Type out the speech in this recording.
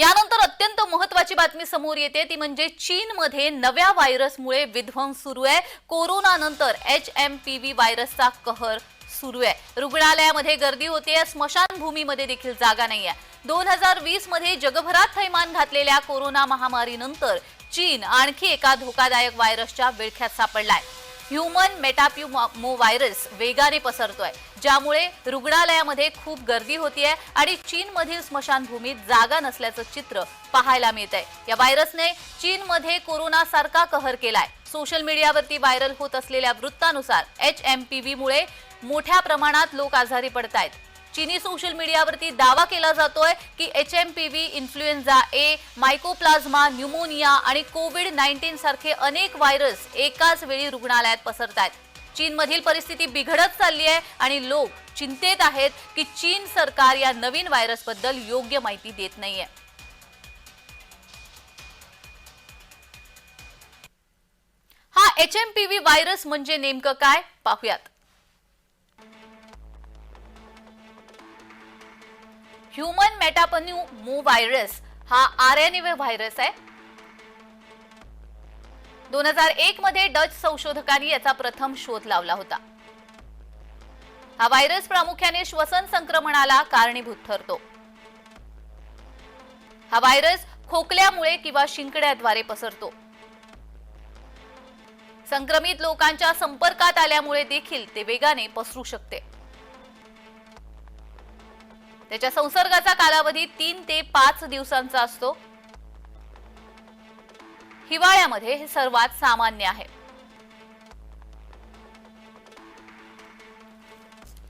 यानंतर अत्यंत महत्वाची बातमी समोर येते. ती म्हणजे चीनमध्ये नव्या व्हायरसमुळे विध्वंस सुरू आहे. कोरोनानंतर एच एम पी व्ही व्हायरसचा कहर सुरू आहे. रुग्णालयामध्ये गर्दी होते. स्मशानभूमीमध्ये देखील जागा नाही आहे. दोन हजार वीसमध्ये जगभरात थैमान घातलेल्या कोरोना महामारीनंतर चीन आणखी एका धोकादायक व्हायरसच्या विळख्यात सापडलाय. ह्युमन मेटाप्युमो व्हायरस वेगाने पसरतोय ज्यामुळे रुग्णालयामध्ये खूप गर्दी होतीये आणि चीनमधील स्मशानभूमीत जागा नसल्याचं चित्र पाहायला मिळत आहे या व्हायरसने चीनमध्ये कोरोनासारखा कहर केलाय. सोशल मीडियावरती व्हायरल होत असलेल्या वृत्तानुसार एच एम पी व्हीमुळे मोठ्या प्रमाणात लोक आजारी पडतायत. चीनी सोशल मीडियावरती दावा केला जातोय की H M P V influenza A mycoplasma pneumonia आणि कोविड नाईन्टीन सारखे अनेक व्हायरस एकाच वेळी रुग्णालयात पसरतायत. चीनमधील परिस्थिती बिघडत चालली आहे आणि लोक चिंतेत आहेत की चीन सरकार या नवीन व्हायरसबद्दल योग्य माहिती देत नाहीये. हा H M P V virus म्हणजे नेमकं काय? पाहूयात. ह्युमन मेटापन्यू मू व्हायरस हा आर एन ए व्हायरस आहे. दोन हजार एक मध्ये डच संशोधकांनी याचा प्रथम शोध लावला होता. हा व्हायरस प्रामुख्याने श्वसन संक्रमणाला कारणीभूत ठरतो. हा व्हायरस खोकल्यामुळे किंवा शिंकड्याद्वारे पसरतो. संक्रमित लोकांच्या संपर्कात आल्यामुळे देखील ते वेगाने पसरू शकते. त्याच्या संसर्गाचा कालावधी तीन ते पाच दिवसांचा असतो. हिवाळ्यामध्ये हे सर्वात सामान्य आहे.